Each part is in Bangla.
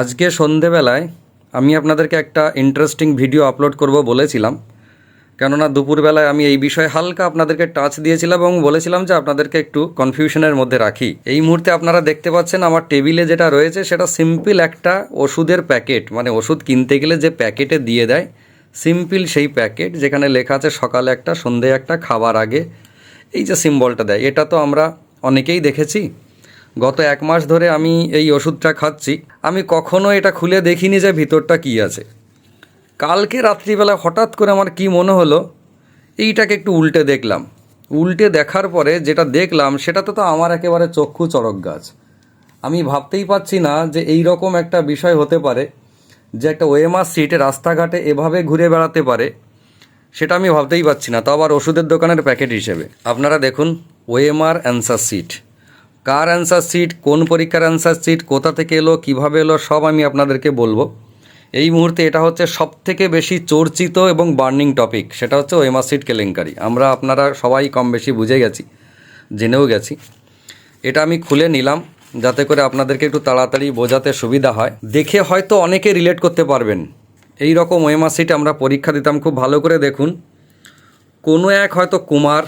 আজকে সন্ধেবেলায় আমি আপনাদেরকে একটা ইন্টারেস্টিং ভিডিও আপলোড করব বলেছিলাম। কেননা দুপুরবেলায় আমি এই বিষয়ে হালকা আপনাদেরকে টাচ দিয়েছিলাম এবং বলেছিলাম যে আপনাদেরকে একটু কনফিউশনের মধ্যে রাখি। এই মুহূর্তে আপনারা দেখতে পাচ্ছেন আমার টেবিলে যেটা রয়েছে, সেটা সিম্পল একটা ওষুধের প্যাকেট মানে ওষুধ কিনতে গেলে যে প্যাকেটে দিয়ে দেয় সিম্পল সেই প্যাকেট যেখানে লেখা আছে সকালে একটা, সন্ধে একটা, খাবার আগে। এই যে সিম্বলটা দেয়, এটা তো আমরা অনেকেই দেখেছি। গত এক মাস ধরে আমি এই ওষুধটা খাচ্ছি। আমি কখনো এটা খুলে দেখিনি যে ভিতরটা কী আছে। কালকে রাত্রিবেলা হঠাৎ করে আমার কি মনে হলো, এইটাকে একটু উল্টে দেখলাম। উল্টে দেখার পরে যেটা দেখলাম, সেটাতে তো আমার একেবারে চক্ষু চড়ক গাছ। আমি ভাবতেই পাচ্ছি না যে এই রকম একটা বিষয় হতে পারে, যে একটা ওয়েমার সিটে রাস্তাঘাটে এভাবে ঘুরে বেড়াতে পারে। সেটা আমি ভাবতেই পাচ্ছি না। তো আবার ওষুধের দোকানের প্যাকেট হিসেবে। আপনারা দেখুন, ওএমআর অ্যান্সার সিট। কার অ্যান্সার সিট কোন পরীক্ষার অ্যান্সার সিট কোথা থেকে এলো, কীভাবে এলো, সব আমি আপনাদেরকে বলব। এই মুহূর্তে এটা হচ্ছে সব থেকে বেশি চর্চিত এবং বার্নিং টপিক সেটা হচ্ছে ওএমআর সিট কেলেঙ্কারি। আমরা আপনারা সবাই কম বেশি বুঝে গেছি, জেনেও গেছি। এটা আমি খুলে নিলাম, যাতে করে আপনাদেরকে একটু তাড়াতাড়ি বোঝাতে সুবিধা হয়। দেখে হয়তো অনেকে রিলেট করতে পারবেন। এই রকম ওএমআর সিট আমরা পরীক্ষা দিতাম, খুব ভালো করে দেখুন। কোনো এক হয়তো কুমার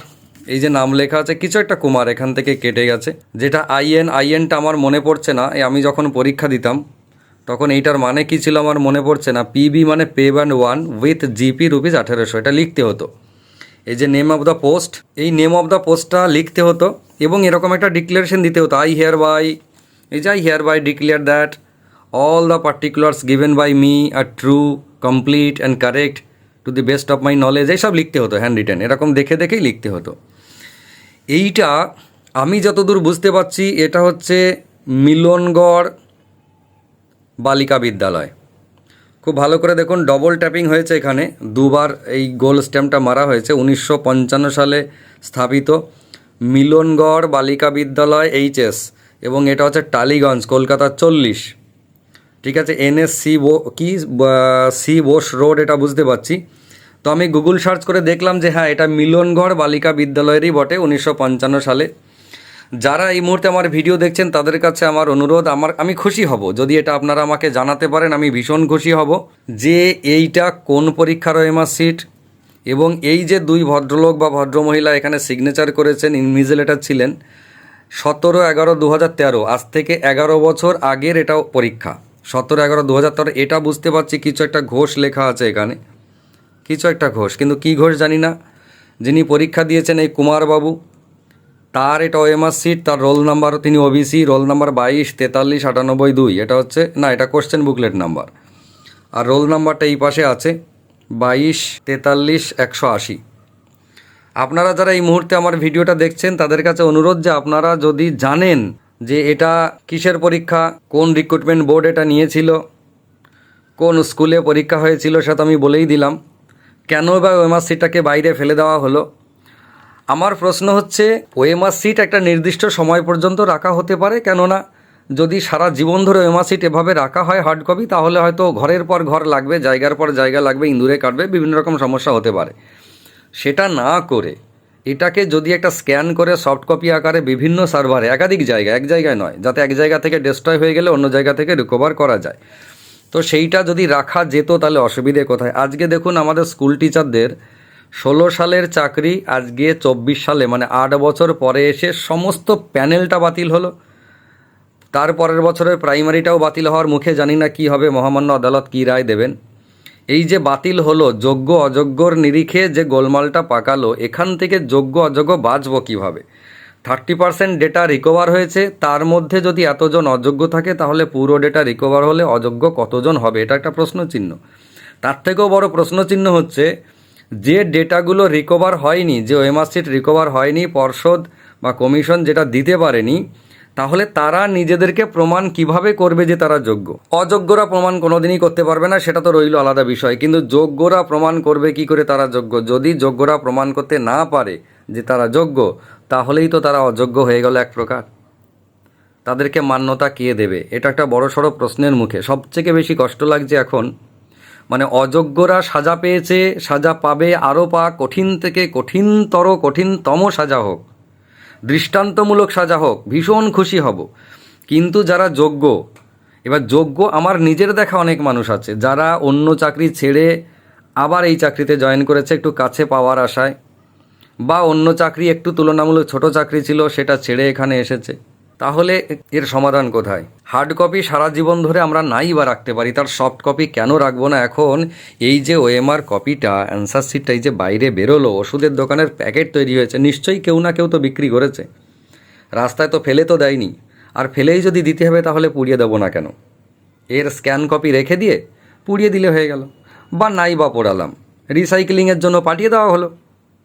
এই যে নাম লেখা আছে, কিছু একটা কুমার এখান থেকে কেটে গেছে, যেটা আইএন আইএনটা আমার মনে পড়ছে না আমি যখন পরীক্ষা দিতাম, তখন এইটার মানে কি ছিল আমার মনে পড়ছে না পিবি মানে pay band one with GP rupees আঠেরোশো, এটা লিখতে হতো। এই যে নেম অফ দ্য পোস্ট এই নেম অফ দ্য পোস্টটা লিখতে হতো, এবং এরকম একটা ডিক্লারেশন দিতে হতো আই হেয়ার বাই এই যে I hereby declare that all the particulars given by me are true complete and correct to the best of my knowledge এইসব লিখতে হতো হ্যান্ড রিটেন এরকম দেখে দেখেই লিখতে হতো। এইটা আমি যতদূর বুঝতে পারছি, এটা হচ্ছে মিলনগড় বালিকা বিদ্যালয়। খুব ভালো করে দেখুন ডবল ট্যাপিং হয়েছে এখানে। দুবার এই গোল স্ট্যাম্পটা মারা হয়েছে, উনিশশো পঞ্চান্ন সালে স্থাপিত মিলনগড় বালিকা বিদ্যালয় এইচএস এবং এটা হচ্ছে টালিগঞ্জ কলকাতা চল্লিশ। ঠিক আছে এনএস সি বো কি সি বোস রোড এটা বুঝতে পারছি। তো আমি গুগল সার্চ করে দেখলাম যে হ্যাঁ এটা মিলনগড় বালিকা বিদ্যালয়েরই বটে উনিশশো পঞ্চান্ন সালে। যারা এই মুহূর্তে আমার ভিডিও দেখছেন, তাদের কাছে আমার অনুরোধ, আমার, আমি খুশি হব। যদি এটা আপনারা আমাকে জানাতে পারেন, আমি ভীষণ খুশি হব যে এইটা কোন পরীক্ষার ওএমআর সিট এবং এই যে দুই ভদ্রলোক বা ভদ্রমহিলা এখানে সিগনেচার করেছেন ইনভিজিলেটার ছিলেন, সতেরো এগারো দু তেরো, আজ থেকে এগারো বছর আগের এটা পরীক্ষা। সতেরো এগারো দু এটা বুঝতে পারছি কিছু একটা ঘোষ লেখা আছে এখানে। কিছু একটা ঘোষ। কিন্তু কী ঘোষ জানি না। যিনি পরীক্ষা দিয়েছেন এই কুমারবাবু, তার এটা ও ওএমআর সিট তার রোল নাম্বার তিনি ওবিসি রোল নাম্বার বাইশ, তেতাল্লিশ, আটানব্বই, দুই। এটা হচ্ছে, না, এটা কোশ্চেন বুকলেট নাম্বার আর রোল নাম্বারটা এই পাশে আছে, বাইশ, তেতাল্লিশ, একশো আশি। আপনারা যারা এই মুহূর্তে আমার ভিডিওটা দেখছেন, তাদের কাছে অনুরোধ যে আপনারা যদি জানেন যে এটা কিসের পরীক্ষা, কোন রিক্রুটমেন্ট বোর্ড এটা নিয়েছিল, কোন স্কুলে পরীক্ষা হয়েছিল, সেটা আমি বলেই দিলাম। কেন বা ওএমআর সিটটাকে বাইরে ফেলে দেওয়া হলো? আমার প্রশ্ন হচ্ছে ওএমআর সিট একটা নির্দিষ্ট সময় পর্যন্ত রাখা হতে পারে? কেননা, যদি সারা জীবন ধরে ওএমআর সিট এভাবে রাখা হয় হার্ড কপি তাহলে হয়তো ঘরের পর ঘর লাগবে, জায়গার পর জায়গা লাগবে, ইঁদুরে কাটবে, বিভিন্ন রকম সমস্যা হতে পারে। সেটা না করে, এটাকে যদি একটা স্ক্যান করে সফট কপি আকারে বিভিন্ন সার্ভারে একাধিক জায়গায়, এক জায়গায় নয়, যাতে এক জায়গা থেকে ডিস্ট্রয় হয়ে গেলে অন্য জায়গা থেকে রিকভার করা যায়। তো সেইটা যদি রাখা যেত তাহলে অসুবিধে কোথায়? আজকে দেখুন আমাদের স্কুল টিচারদের ষোলো সালের চাকরি, আজকে চব্বিশ সালে মানে আট বছর পরে এসে সমস্ত প্যানেলটা বাতিল হলো। তার পরের বছরের প্রাইমারিটাও বাতিল হওয়ার মুখে জানি না কী হবে, মহামান্য আদালত কী রায় দেবেন। এই যে বাতিল হলো, যোগ্য অযোগ্যর নিরিখে যে গোলমালটা পাকালো, এখান থেকে যোগ্য অযোগ্য বাঁচবো কীভাবে? থার্টি পার্সেন্ট ডেটা রিকভার হয়েছে, তার মধ্যে যদি এতজন অযোগ্য থাকে, তাহলে পুরো ডেটা রিকভার হলে অযোগ্য কতজন হবে? এটা একটা প্রশ্নচিহ্ন। তার থেকেও বড় প্রশ্নচিহ্ন হচ্ছে, যে ডেটাগুলো রিকভার হয়নি, যে সিট রিকভার হয়নি, পর্ষদ বা কমিশন যেটা দিতে পারেনি, তাহলে তারা নিজেদেরকে প্রমাণ কীভাবে করবে যে তারা যোগ্য? অযোগ্যরা প্রমাণ কোনোদিনই করতে পারবে না, সেটা তো রইল আলাদা বিষয়। কিন্তু যোগ্যরা প্রমাণ করবে কি করে তারা যোগ্য? যদি যোগ্যরা প্রমাণ করতে না পারে যে তারা যোগ্য তাহলেই তো তারা অযোগ্য হয়ে গেল এক প্রকার। তাদেরকে মান্যতা কে দেবে? এটা একটা বড় সড়ো প্রশ্নের মুখে। সবথেকে বেশি কষ্ট লাগছে এখন মানে অযোগ্যরা সাজা পেয়েছে, সাজা পাবে আরও পা কঠিন থেকে কঠিনতর, কঠিনতম সাজা হোক। দৃষ্টান্তমূলক সাজা হোক, ভীষণ খুশি হব। কিন্তু যারা যোগ্য, এবার যোগ্য আমার নিজের দেখা অনেক মানুষ আছে, যারা অন্য চাকরি ছেড়ে আবার এই চাকরিতে জয়েন করেছে একটু কাছে পাওয়ার আশায়। বা অন্য চাকরি একটু তুলনামূলক ছোট চাকরি ছিল, সেটা ছেড়ে এখানে এসেছে। তাহলে এর সমাধান কোথায়? হার্ড কপি সারা জীবন ধরে আমরা নাই বা রাখতে পারি, তার সফট কপি কেন রাখব না? এখন এই যে ওএমআর কপিটা, অ্যান্সার শিটটা এই যে বাইরে বেরোলো, ওষুধের দোকানের প্যাকেট তৈরি হয়েছে, নিশ্চয়ই কেউ না কেউ তো বিক্রি করেছে। রাস্তায় তো ফেলে তো দেয়নি। আর ফেলেই যদি দিতে হবে, তাহলে পুড়িয়ে দেবো না কেন? এর স্ক্যান কপি রেখে দিয়ে পুড়িয়ে দিলে হয়ে গেল। বা নাই বা পোড়ালাম। রিসাইক্লিংয়ের জন্য পাঠিয়ে দেওয়া হলো।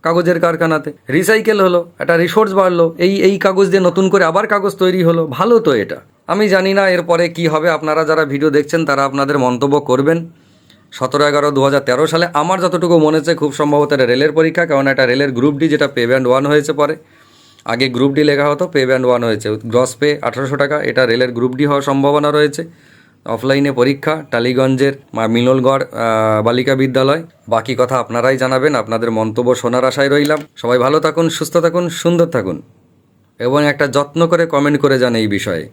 কাগজের কারখানাতে। রিসাইকেল হলো, একটা রিসোর্স বাড়লো, এই এই কাগজ দিয়ে নতুন করে আবার কাগজ তৈরি হলো, ভালো তো এটা। আমি জানি না এরপরে কি হবে, আপনারা যারা ভিডিও দেখছেন, তারা আপনাদের মন্তব্য করবেন। সতেরো এগারো দু তেরো সালে আমার যতটুকু মনে হচ্ছে, খুব সম্ভবত এটা রেলের পরীক্ষা কারণ এটা রেলের গ্রুপ ডি যেটা পে ব্যান্ড ওয়ান হয়েছে পরে। আগে গ্রুপ ডি লেখা হতো পে ব্যান্ড ওয়ান হয়েছে। গ্রস পে আঠারোশো টাকা, এটা রেলের গ্রুপ ডি হওয়ার সম্ভাবনা রয়েছে। অফলাইনে পরীক্ষা, টালিগঞ্জের মা মিনলগড় বালিকা বিদ্যালয়। বাকি কথা আপনারাই জানাবেন, আপনাদের মন্তব্য শোনার আশায় রইলাম। সবাই ভালো থাকুন, সুস্থ থাকুন, সুন্দর থাকুন। এবং একটা যত্ন করে কমেন্ট করে যান এই বিষয়ে।